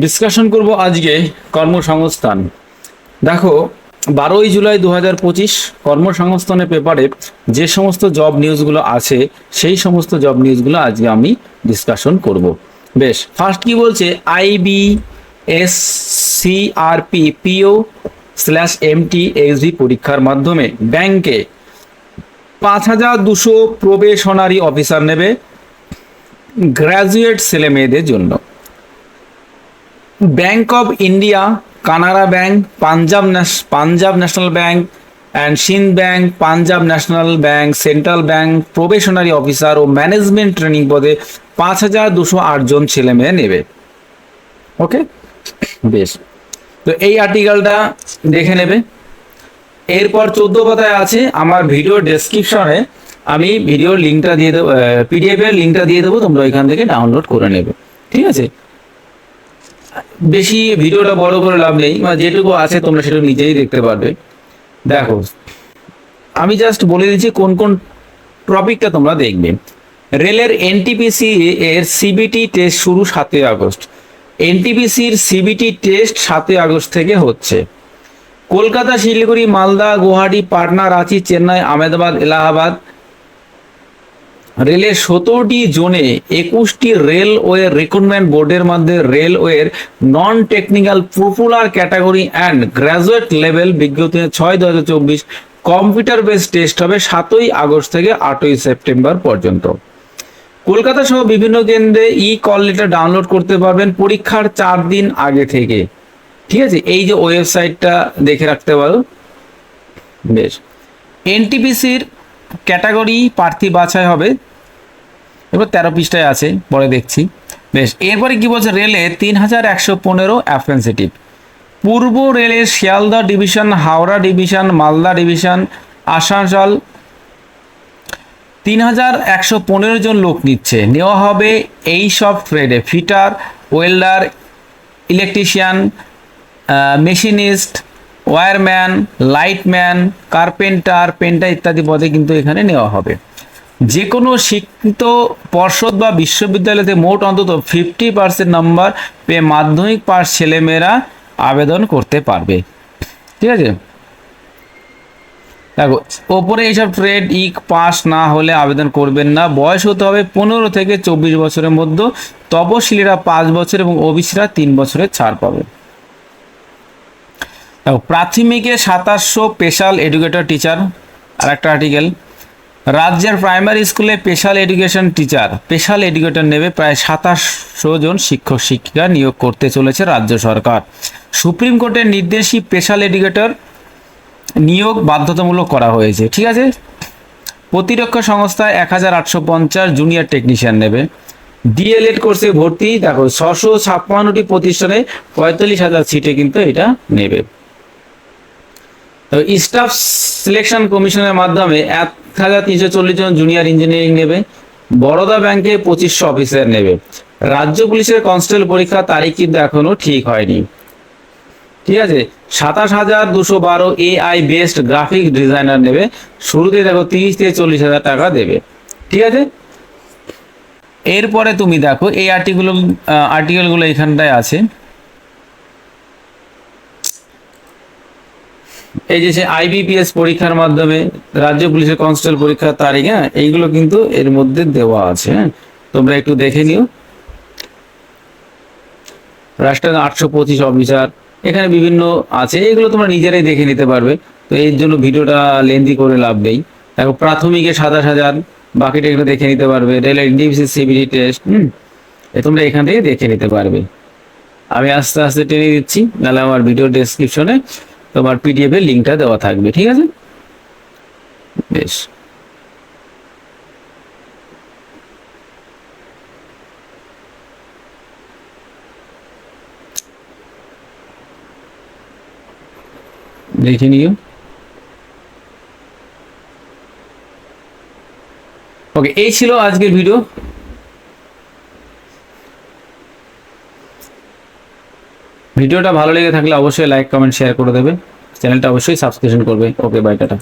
Discussion করব আজকে কর্মসংস্থান। দেখো, বারোই জুলাই দু হাজার পঁচিশ কর্মসংস্থানের পেপারে যে সমস্ত জব নিউজগুলো আছে, সেই সমস্ত জব নিউজগুলো আজকে আমি ডিসকাশন করব। বেশ ফার্স্ট কি বলছে? IB S CRP PO slash M MT XV পরীক্ষার মাধ্যমে ব্যাংকে পাঁচ হাজার দুশো প্রবেশনারি অফিসার নেবে গ্র্যাজুয়েট ছেলে মেয়েদের জন্য। Bank of India Canara bank Punjab Punjab national bank and Sind bank Punjab national bank central bank probationary officer O management training পদে পাঁচ হাজার দুশো আটজন ছেলে মেয়ে নেবে। ওকে বেশ। তো এই আর্টিকেলটা দেখে নেবে। এরপর চোদ্দ পাতায় আছে আমার ভিডিও ডেসক্রিপশনে আমি ভিডিওর লিঙ্কটা দিয়ে দেবো পিডিএফ এর লিঙ্কটা দিয়ে দেবো, তোমরা ওইখান থেকে ডাউনলোড করে নেবে। ঠিক আছে? বেশি ভিডিওটা বড় করে লাভ নেই বা যেটুকু আছে তোমরা সেটা নিজেই দেখতে পারবে। দেখো, আমি জাস্ট বলে দিচ্ছি কোন কোন টপিকটা তোমরা দেখবে। রেলের এনটিপিসি এর সিবিটি টেস্ট শুরু সাতই আগস্ট। এনটিপিসির সিবিটি টেস্ট সাতই আগস্ট থেকে হচ্ছে। কলকাতা, শিলিগুড়ি, মালদা, গুয়াহাটি, পাটনা, রাঁচি, চেন্নাই, আহমেদাবাদ, এলাহাবাদ রেলের সতেরোটি জোনে একুশটি রেলওয়ে রিক্রুটমেন্ট বোর্ডের মধ্যে রেলওয়ের non technical popular category and graduate level বিজ্ঞপ্তি ছয় দু চব্বিশ কম্পিউটার বেস টেস্ট হবে সাতই আগস্ট থেকে আটই সেপ্টেম্বর পর্যন্ত। কলকাতা সহ বিভিন্ন কেন্দ্রে ই কল লেটার ডাউনলোড করতে পারবেন পরীক্ষার চার দিন আগে থেকে। ঠিক আছে? এই যে ওয়েবসাইটটা দেখে রাখতে পারো। বেশ। এনটিপিসির ক্যাটাগরি প্রার্থী বাছাই হবে। এবার তেরো পৃষ্ঠায় আছে, পরে দেখছি। বেশ, এরপরে কি বলছে? রেলে তিন হাজার একশো পনেরো অ্যাফেন্সিটিভ পূর্ব রেলের Sealdah division, Howrah division, Malda division, Asansol তিন হাজার একশো পনেরো জন লোক নিচ্ছে। নেওয়া হবে এই সব ট্রেডে fitter, welder, electrician machinist wireman lightman, carpenter, painter ইত্যাদি পদে কিন্তু এখানে নেওয়া হবে। যে কোনো শিক্ষিত পর্ষদ বা বিশ্ববিদ্যালয়তে মোট অন্তত ফিফটি পার্সেন্ট নাম্বার পেয়ে মাধ্যমিক পাস ছেলেমেয়েরা আবেদন করতে পারবে। ঠিক আছে? দেখো, ওপরে এইসব ট্রেড ইক পাস না হলে আবেদন করবেন না। বয়স হতে হবে পনেরো থেকে চব্বিশ বছরের মধ্যে। তপশিলীরা পাঁচ বছর এবং ওবিসিরা তিন বছরের ছাড় পাবে। প্রাথমিকে সাতাশশো স্পেশাল এডুকেটর টিচার আর একটা আর্টিকেল রাজ্যের প্রাইমারি স্কুলে special education teacher special educator নেবে প্রায় সাতাশশো জন শিক্ষক, শিক্ষিকা নিয়োগ করতে চলেছে রাজ্য সরকার। সুপ্রিম কোর্টের নির্দেশই স্পেশাল এডুকেটর নিয়োগ বাধ্যতামূলক করা হয়েছে, ঠিক আছে? প্রতিরক্ষা সংস্থায় এক হাজার আটশো পঞ্চাশ জুনিয়র টেকনিশিয়ান নেবে। ডিএলএড কোর্সে ভর্তি, দেখো, ছশো ছাপ্পান্নটি প্রতিষ্ঠানে পঁয়তাল্লিশ হাজার সিটে কিন্তু এটা নেবে। স্টাফ সিলেকশন কমিশনের মাধ্যমে এক হাজার তিনশো চল্লিশ জন জুনিয়র ইঞ্জিনিয়ারিং নেবে। বরোদা ব্যাংকে পঁচিশশো অফিসার নেবে। রাজ্য পুলিশের কনস্টেবল পরীক্ষার তারিখ কিন্তু এখনও ঠিক হয়নি। ঠিক আছে? সাতাশ হাজার দুশো বারো এআই বেস্ট গ্রাফিক ডিজাইনার নেবে। শুরুতে দেখো তিরিশ থেকে চল্লিশ হাজার টাকা দেবে। ঠিক আছে? এরপরে তুমি দেখো এই আর্টিকেল আর্টিকেলগুলো এখানটায় আছে। এই যে সে আইবিপিএস পরীক্ষার মাধ্যমে রাজ্য পুলিশের কনস্টেবল পরীক্ষার তারিখ হ্যাঁ এইগুলো কিন্তু এর মধ্যে দেওয়া আছে হ্যাঁ। তোমরা একটু দেখে নিও। রাষ্ট্রের আটশো পঁচিশ অফিসার, এখানে বিভিন্ন আছে, এগুলো তোমরা নিজেরাই দেখে নিতে পারবে। তো এর জন্য ভিডিওটা লেন্দি করে লাভ নেই। দেখো, প্রাথমিকে সাতাশ হাজার, বাকিটা এগুলো দেখে নিতে পারবে। রেলের ডিভিসি সিবিডি টেস্ট, হুম তোমরা এখান থেকে দেখে নিতে পারবে। আমি আস্তে আস্তে টেনে দিচ্ছি, নাহলে আমার ভিডিও ডেসক্রিপশনে তোমার পিডিএফ এর লিঙ্কটা দেওয়া থাকবে, ঠিক আছে? বেশ। দেখে নিও। ওকে এই ছিল আজকের ভিডিও ভিডিওটা ভালো লেগে থাকলে অবশ্যই লাইক কমেন্ট শেয়ার করে দেবে চ্যানেলটা অবশ্যই সাবস্ক্রিপশন করবে ওকে বাই টাটা।